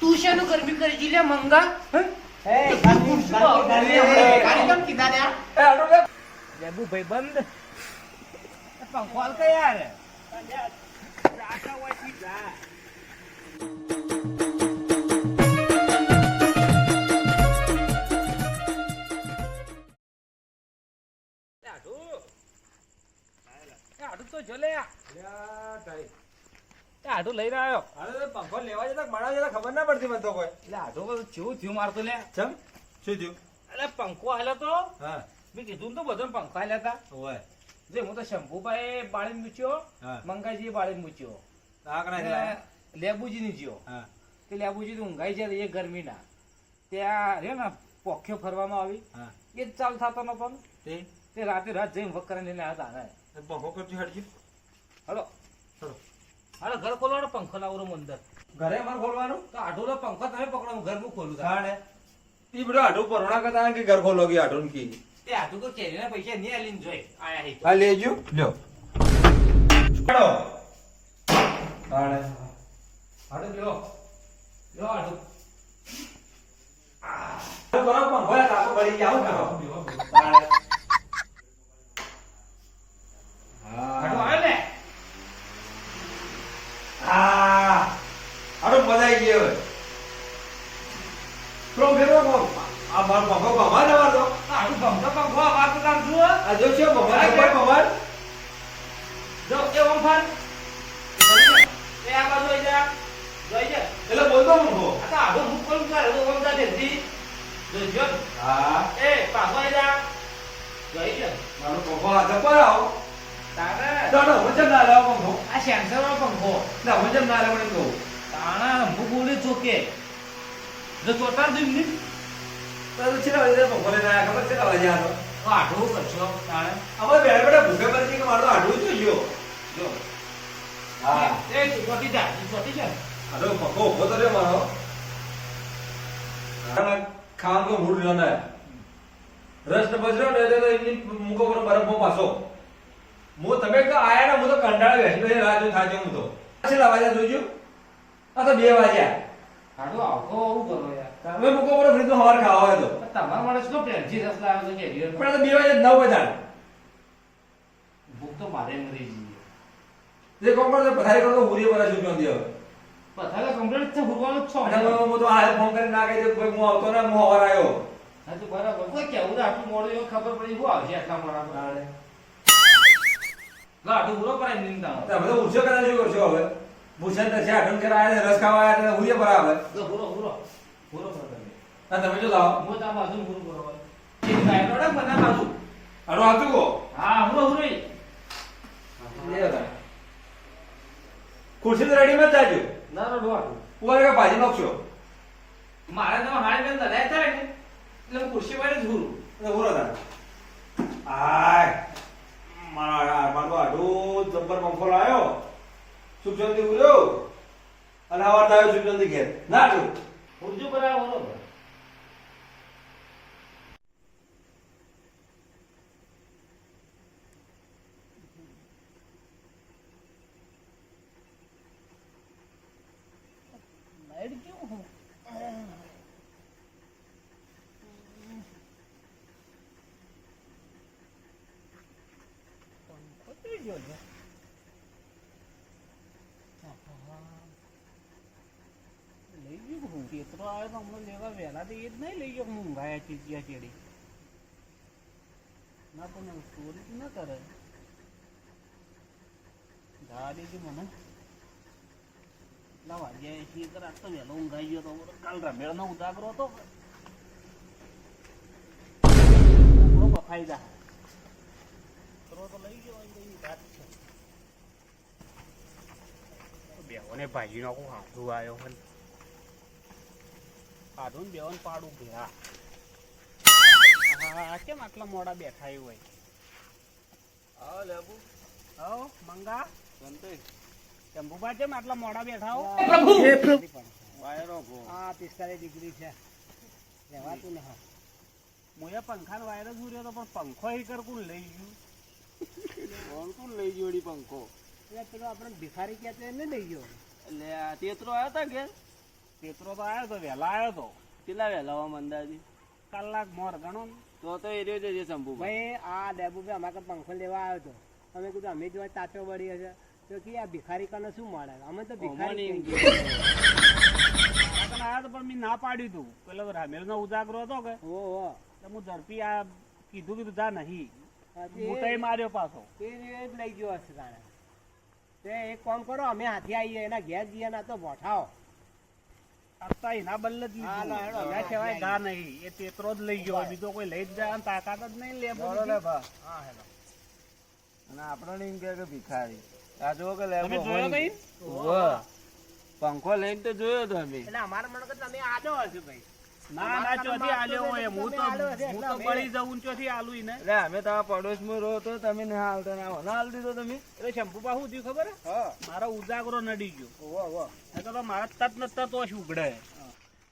તું શેનું મંગા લેબુ ભાઈ બંધ પંખો હાલ કે યાર આડું જો લે આ. એ આડું લઈને આવ્યો. અરે પંખો લેવા જતા મારા જતા ખબર ના પડતી મને તો કોઈ. એટલે આડું બધું ચેવું થયું મારતો લે. ચમ? શું થયું? એટલે પંખો હાલ્યો તો. હા. મેં કીધું તો બધો પંખો હાલ્યા હતા. ઓય. જે હું તો શંભુભાઈ બાળી મૂચ્યો મંગાજી લેબુજી ની જ્યો તે લેબુજી ઊંઘાઈ જાય એ ગરમીના. ત્યાં રે ને પોખ્યો ફરવામાં આવી. એ જ ચાલ થતો ન. પણ તે રાતે રાત જઈને વક કરીને લઈને આવ્યા હતા પંખો કરજો હટજો હલો. હલો. ઘર ખોલો ને પંખો લાવો અંદર. ઘરે મારે ખોલવાનું? તો આઢોલો પંખો તમે પકડો ઘર હું ખોલું તાર. સાણે ઈ બધો આઢો પરોણા કરતા કે ઘર ખોલો કે આઢો કી. તે આઢો તો કેરીના પૈસા નહીં આલીને જોઈ આયા હે હા લેજો. લ્યો. ચાલો સાણે આઢું લ્યો. લ્યો આઢું કરો પંખો યા તાપો બળી જાવ કરો. લ્યો. સાણે આઢું હા આવે ને આ મજાઈ ગયો હવે. પ્રો ફેરવો કો આ માર બાબા ભમાન અમાર દો આઢું પંખો પંખો વાત તાર જો આ જો છે ખબર ભમાન જો એ ઓમ ફાન એ આ બાજુ આઈ જા. જોઈ જા. એટલે બોલતો પંખો આ તો આઢું હું કોલ કરે તો ઓમ જા. દેતી જો જો. હા. એ પાછો આઈ જા. જોઈ જા. મારો પંખો આ પર આવો તારે ના વજન ના લાવો પંખો આ સેન્સર પંખો ના વજન ના લાવો કહું. બોલી ચોકે જો ચોટાર દઉં ને? તો છે ને પંખો લઈને આયા ખબર છે ને વાજે આતો તો આઢું કરશો તાણે. અમારે બેઠા બેઠા ભૂખે પર છે કે મારો આડું જોઈયો જો. હા. એ ચોટી જા ચોટી જા. આડો પંખો ઊભો તો રે મારો. ખાવાનું તો મૂળ રહ્યો ને. રસ ને બજરો ને એટલે એમની મૂકો પર બરફ પાછો. હું તમે તો આયા ને હું તો કંટાળે બેસી બેસી રાહ જોઈ હું તો. કેટલા વાગ્યા જોજો આ તો બે વાગ્યા. આઢું આવતો આવું કરો યાર. તમે મૂકો ફ્રીજ નો હવાર ખાવા હોય તો. તમારા માણસ નો પ્રેમથી રસ લાવ્યો તો કે પણ તો બે વાગ્યા નવ વાગ્યા ભૂખ તો મારે મરી જઈએ જે પર પથારી કરો તો હુરી પર છૂટ્યો હવે પથારે કમ્પ્લીટ છે ભૂખવાનો છો. હું હું તો ફોન કરી ના કહી ભાઈ હું આવતો ને હું હવાર આવ્યો. હા તો બરાબર. કોઈ કેવું આટલું મોડું એવું ખબર પડી શું આવશે આટલા મોડા પર. લાડુ પૂરો કરાય નિંદા. તમે તો ઉછો કદાચ કરશો હવે. ભૂષણ તો આઠમ કરે આયા ને રસ ખાવા આયા ને હુરીએ બરાબર. પૂરો પૂરો પૂરો ના તમે જો લાવો. હું તા બાજુ પૂરો બરાબર ચિંતા ગાય રોડે મને બાજુ? અરો હાથું કો. હા પૂરો પૂરો લે હતા ખુરશી તો મત જાજો ના રોડો ઉપર કે ભાજી નાખશો? મારે તો હાડે બેન દડાય થાય એટલે હું ખુરશી વાળે જ ઘૂરું એટલે હુરો તા આય. મારા મારો આડો જબ્બર પંખો લાયો સુખ શાંતિ ઉર્યો અને આવાર આવ્યો સુખ શાંતિ ઘેર. ના ઉર્જુ બરાબર બરોબર લાઈટ કેવું હું લઈ ગયું હું? પેતરો આવ્યો તો હમણાં લેવા વહેલા તો એ જ નહીં લઈ ગયો હું ઊંઘાયા ચીચિયા ચેડી. ના પણ ચોરી ના ઊંઘાઈ ગયો કાલ રમેળનો ઉદાગરો હતો. બફાઈ જા. તો લઈ ગયો બેહોને ભાજીનો આખું હાથું આવ્યો હોય આધું ને બેહોને પાડું ભેળા હા. કેમ આટલા મોડા બેઠા એવું હોય? હા લેબુ. હો મંગા? સંતોષ શંભુબા કેમ આટલા મોડા બેઠા હો? પ્રભુ! પ્રભુ. વાયરો ગો. આ પિસ્તાલીસ ડિગ્રી છે. રહેવાતું ને હા મોયા પંખાનો વાયરો જ ઉર્યો તો પણ પંખો એ કર કોણ લઈ ગયું? કોણ કોણ લઈ ગયો પંખો? એટલે પેલો આપણે ભિખારી કહેતો એને લઈ ગયો. એટલે આ તેતરો આવ્યો હતો કે તેતરો તો આવ્યો તો વહેલા આવ્યો તો. કેટલા વહેલા આમ અંદાજી? કલાક મોર ગણો ને. તો તો એ રહ્યો છે શંભુ ભાઈ આ ડેબુભાઈ અમારે પંખો લેવા આવ્યો હતો અમે કીધું અમે જો તાચો વળી હશે. તો કે આ ભિખારી કને શું મળે? અમે તો ભિખારી આવ્યા તો પણ મેં ના પાડ્યું તું. પેલો રામેલ નો ઉજાગરો હતો કે ઓ હું. ઝડપી આ કીધું કીધું જા નહીં. તઈ માર્યો પાછો. એ લઈ ગયો હશે તાણે તે એક કામ કરો અમે હાથે આવીએ એના ઘેર જઈએ ના તો બોઠાઓ. અત્યારે એના બદલે જ હેડો. ગા નહીં. એ તેતરો જ લઈ ગયો. બીજો કોઈ લઈ જ જાય તાકાત જ નહીં લે હા હેલો અને આપણે એમ કે કે ભિખારી. આ જો કે તમે લેબો જોયો. કઈ? પંખો લઈને તો જોયો તો અમે. એટલે અમારા મને કે તમે આડો હશે ભાઈ. ના ના ચોથી આલ્યો હોય હું તો તમે આલ્યો હશે હું તો બળી જવું ચોથી આલુ ઈને એટલે અમે તો આ પડોશમાં રહો તો તમે ના હાલતા ના ના હાલ દીધો તમે? એટલે શંભુ બા શું થયું ખબર? હા. મારો ઉજાગરો નડી ગયો. ઓવો ઓવો એ તો મારા તત ન તત ઓછ ઉગડે.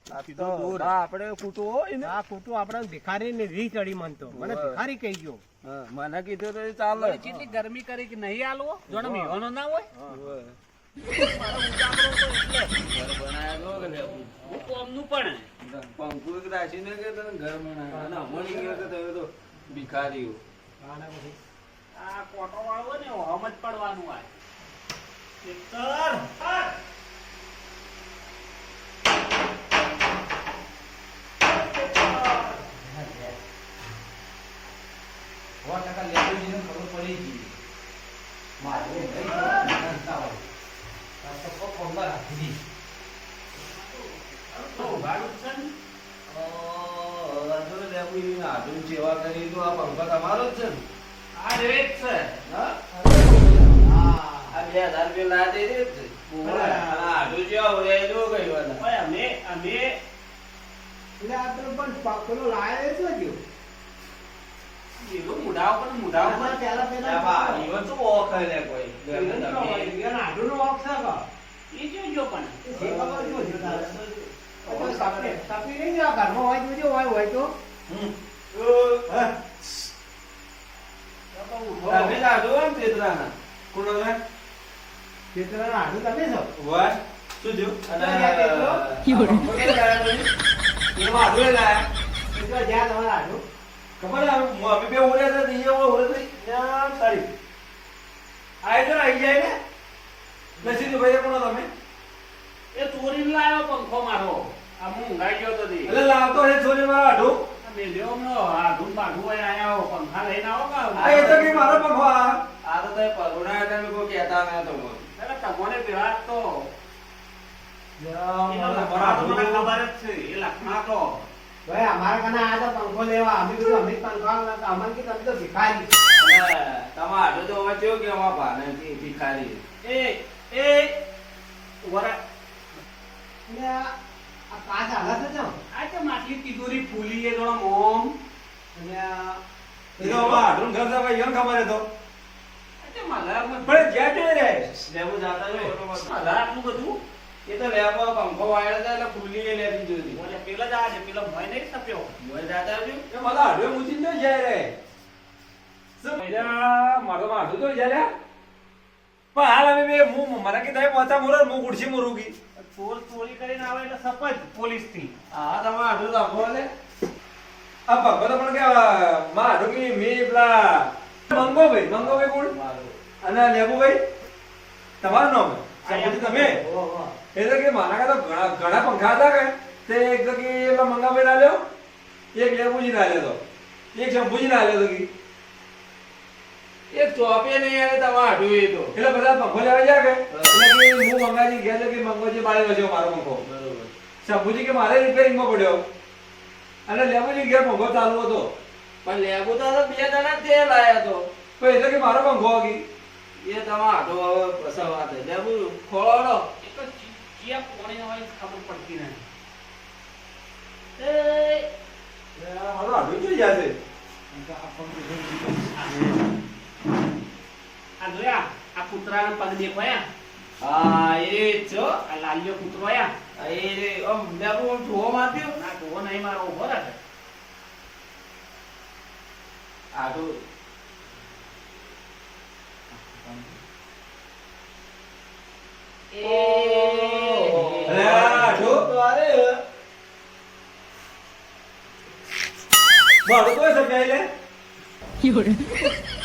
આ સીધો તો દૂર. આ આપણે કૂટવું હોય ને. આ ખોટું આપણે ભિખારી ને રી ચડી મનતો. મને ભિખારી કહી ગયો. મને કીધું તો ચાલે. કેટલી ગરમી કરી કે નહીં આલવો? જોડે મેવાનો ના હોય? મારો ઉજાગરો તો એટલે. ઘર બનાવ્યો કે લેબુ. હું કોમનું પણ. પંખો એક રાખીને કે તને ઘર બનાવ્યું. અને અમોની કે તમે તો ભિખારીઓ. આ કોટો વાળો ને હમ જ પડવાનું આ એકતર સો ટકા લેબુજીને ખબર પડી ગઈ. મારે નહીં રાખી દી. તો ઉઘાડું જ છે ને ઓહ, આ જો લેબુ ઈ નાનું સેવા કરી તો આ પંખો તમારો જ છે ને આ રેત છે હા હા આ બે હજાર રૂપિયા લાયા તે જ છે. ઓવે. જેવા હોય જો કઈ વાત. ભાઈ અમે અમે એટલે આ તો પણ પેલો લાયો એનું ને પહેલા પહેલા એમાં ઈવન શું ઓળખે લે કોઈ? ઈવન તો હોય, ઈવન આઢુંનો વાંક છે કે? એ જોજો પણ જે સફેદ નહીં આ ઘરમાં હોય જોજો હોય હોય તો તમે ને તેતરાના. છો વાહ. શું? અને? એમાં લાયા. જ્યાં તમારે ખબર અમે અમે બે ઉડ્યા હતા તો ઉડે તો ત્યાં સારી. આઈ જાઓ, આઈ જાય ને નસીબભાઈ કોણ તમે એ ચોરીને લાયો પંખો મારો આ હું ઊંઘાઈ ગયો તો દી. એટલે છોરી મારા આઢું મેલ્યો હમણો, આ ધૂમ બાઢું હોય આયા પંખા લઈને આવો કાં? એ તો કે મારો પંખો આ તો તમે કહેતા ના તો. તમને પેલા તો. ખબર જ છે એ લખણા તો ભાઈ અમારા કને આ તો પંખો લેવા અમે કીધું અમે પંખો અમને કે તમે તો ભિખારી અને તમારે આડું તો હવે કેવું કે અમારા ભાનેથી ભિખારી. એ એ વરા આ કાચ હાલત ને? આ તો માટી તિજોરી ફૂલી એ જોડા મોમ અને એ તો હવે આઢું ઘર છે ભાઈ, એમ ખબર હતો પણ જ્યાં જોઈ રે. લેબુ જાતા. મલા આટલું બધું? એ તો લેવા પંખો વાળ્યો હતા એટલે ફૂલી લેતી જોતી. ઓલે પેલા જ આ છે પેલો ભય નહીં સપ્યો? મોય જાતા આવજો. એ મારા આઢું મૂકી ન જાય રે. ભૈયા, મારો તો જાય પણ હાલ અમે બે હું મને કે તમે પહોંચા મોર હું ગુડસી મોરું કી. ચોર ચોરી કરીને આવે એટલે સપજ પોલીસથી હા તમારે આડું રાખો લે આ ભગવત પણ કે માં ઢોકી મી પેલા મંગો ભાઈ મંગો ભાઈ કોણ અને લેબુ ભાઈ તમારું નામ? તમે. એટલે કે મારા કાં તો ઘણા ઘણા પંખા હતા કે તે એક તો કે પેલા મંગાભાઈ ના લ્યો એક લેબુજી ના લ્યો તો. એક શંભુજી ના લ્યો તો કી. એક ચોપે નહીં આવે તમારે આડું એ તો. એટલે બધા પંખો લેવા જાય કે? એટલે કે હું મંગાજી ગયા તો કે મંગોજી બાળી વચ્ચે મારો પંખો બરોબર. શંભુજી કે મારે રિપેરિંગમાં પડ્યો. અને લેબુજી ઘેર પંખો ચાલુ હતો. પણ લેબુ તો બે જણા તે લાયા તો. તો એટલે કે મારો પંખો એ તમારે આડો હવે પસાવા વાત લેબુ ખોળો એક જ ચિયા કોણી હોય ખબર પડતી નહીં એ મારો આઢું જોઈ જશે આ પગ દેખાયા હા એ જ આ લાલ્યો કૂતરો આયા એ રે આમ લેબુ આમ જોવા ના જોવો નહીં મારો ઊભો રહે આ તો અરે મારું કોઈ સમજાય લે બા બા થોડો લેવું બાર લે? એ, પણ આમ છે મારા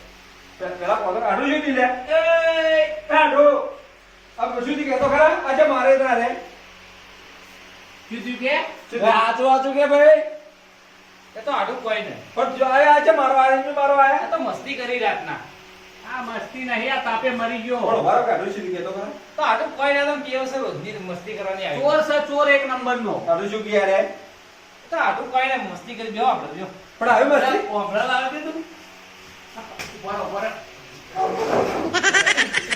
પેલા પોતો આડું શું થયું એ, આડું. આ શું થયું કહેતો ખરા? આજે મારે ત્યાં રે. શું કે આચું, આચું કે ભાઈ? એ તો આડું કોઈ નહીં પણ જો આ આજે મારો આયા, એમ મારો તો મસ્તી કરી રાતના આ મસ્તી નહીં આ તાપે મરી ગયો પણ રહો, કાઢું શું ખરા? તો કોઈ ના તો કેવું છે રોજની મસ્તી કરવાની આવી ચોર છે ચોર એક નંબરનો કાઢું શું રે? તો આડું કોઈ ને મસ્તી કરી બેહો આપણે જો પણ હવે મસ્તી? ઓમળા લાવે છે તું ઊભા રહો, ઊભા રહો.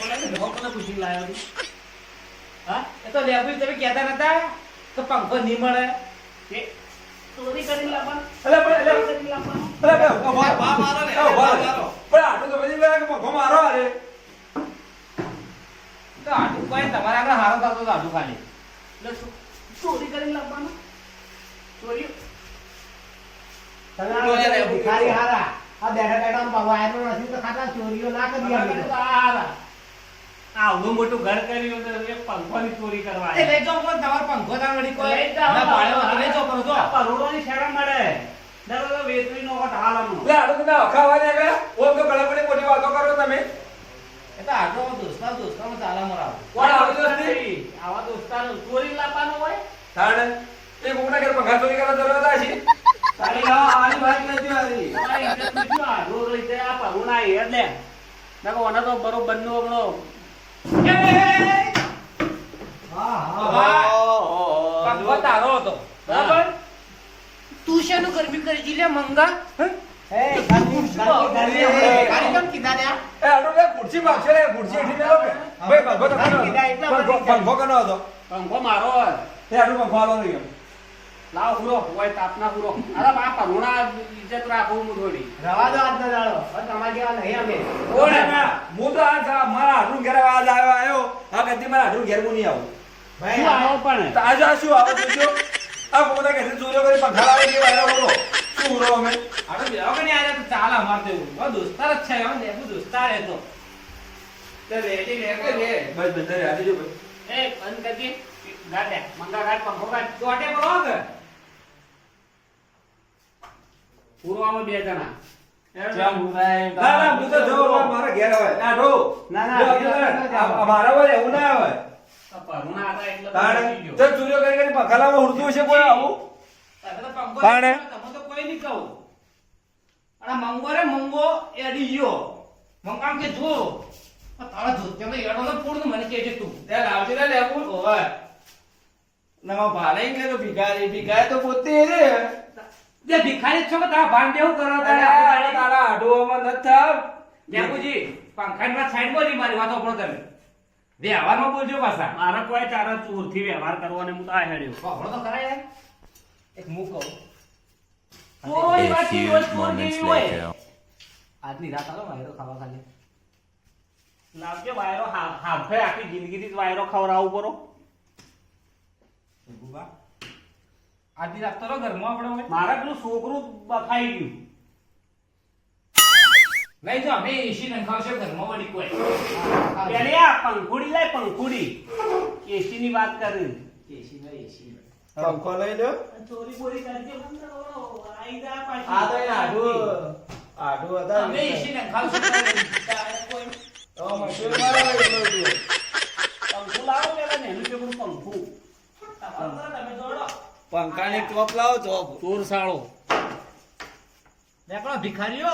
ઓલા કોને પૂછીને લાવ્યો તું? હા એ તો લેબુ તમે કહેતા નતા તો પંખો નહીં મળે કે ચોરી કરીને લાવવાનું પણ, લાવવાનું મારો ને પણ આટલું તો બધી કે પંખો મારો હારે. તો આડું કોઈ તમારે આગળ હારો થતો તો આડું ખાલી એટલે ચોરી કરીને લાવવાનું ચોરી તમે ભિખારી હારા આ બેઠા બેઠા આમ વાયરો નથી તો ખાતા ચોરીઓ ના કરી. આવડું મોટું ઘર કર્યું તો એક પંખોની ચોરી કરવા એ લઈ જાઓ પણ તમારો પંખો તાર વળી કોઈ લઈ જાઓ. ના પણ જો આ પરોળોની મળે નકર તો નો વખત હાલ. એટલે આટલું તમે અખાવા ને આગળ, ઓમ તો ઘણા બધી મોટી વાતો કરો તમે. એટલે તો આટલો દોસ્તા દોસ્તામાં તાલા મરાવો કોણ આવો દોસ્તી? નહીં. આવા દોસ્તારો ચોરી લાપાનો હોય તાણ એ કોકના ઘર પંખા ચોરી કરવા જરૂર હતી? તારી આ આની વાત નથી આવી તમારી ઇજ્જત બીજું આ રોડ રીતે આ પરોળા એ. જ લે. નકર ઓને તો બરોબરનો હા. હા. બાબા, પંખો તારો હતો. બરાબર? તું શાનું ગરમી કરી જી લે મંગા. હે? કેમ કીધા એ ખુરશી ખુરશી મેલો ભાઈ, પંખો તો કોનો હતો? પંખો મારો હોય. એ પંખો આલો નહીં. લાવ હુરો હોય તાપના હુરો અરે આ પરોળા ઇજ્જત રાખો હું થોડી રવા દો આજનો દાડો હવે તમારા જેવા નહીં અમે. કોણ? હું તો આ સા- મારા હાથનું ઘેર આજ આવ્યો આવ્યો. આ કદી મારા હાથનું ઘેર હું નહીં આવું. ભાઈ આવો પણ? તો આજે આ શું આવો જોજો? આ કોકના ઘરેથી ચોરીઓ કરી પંખા લાવે કે વાયરો બોલો. શું હુરો અમે? અરે બેહો કે નહીં આજે તો ચાલે અમારે તો એવું. દોસ્તાર જ છે હવે લેબુ દોસ્તાર હે તો. તે રેડી લે કે લે બસ બંધ રહે, આજી જો ભાઈ. એ બંધ કરી ગાડે દે. મંગા ગાડ પંખો ગાડ ચોટે કે પૂરો આમાં બે જણા. ના, ના. ના. ના, ના, ના અને મંગો રે એ ગયો. મંગામ કે જો તારા જોત્યો તો એડો તો પૂરું મને કહેજે તું. તે લાવજે ને લેવું. ઓય ના ભાલે કે ભિખારી ભિખારી તો પોતે રે. જે ભિખારી છો કે તારા ભાન દેવું કરો તારે આ તારા આડુઓમાં નથી થાવ લેબુજી પંખાની સાઈડ બોલી મારી વાતો આપણો તમે. વ્યવહારમાં બોલજો પાછા. મારે કોઈ તારા ચોરથી વ્યવહાર કરવાનો હું તો આ હેડ્યો. વાપરો તો કરાય એક મું કહું. ચોરોની વાત ચોર જેવી હોય? આજની રાત આલો વાયરો ખાવા ખાલી. લાવજો વાયરો હા- હાફે આખી જિંદગીથી જ વાયરો ખવડાવવું પરો આજની રાત તો ઘરમાં આપણે હવે. મારા પેલું છોકરું બફાઈ ગયું. નહીં જો અમે એસી નખાવશે ઘરમાં વળી કોઈ. પેલે આ પંખુડી લાય પંખુડી. એસી ની વાત કરી. એસી ના એસી પંખો લઈ લો ચોરી બોરી કરજે આઈ જા પાછી. આ તો આડું. આડું હતા અમે એસી નખાવશે કોઈ તો મશહૂર મારો એટલો પંખું લાવો પેલા ને એનું પંખું. તમારું તમે જોડો પંખાની ટોપ લાવો ચોપ ચોર સાળો ભિખારીઓ.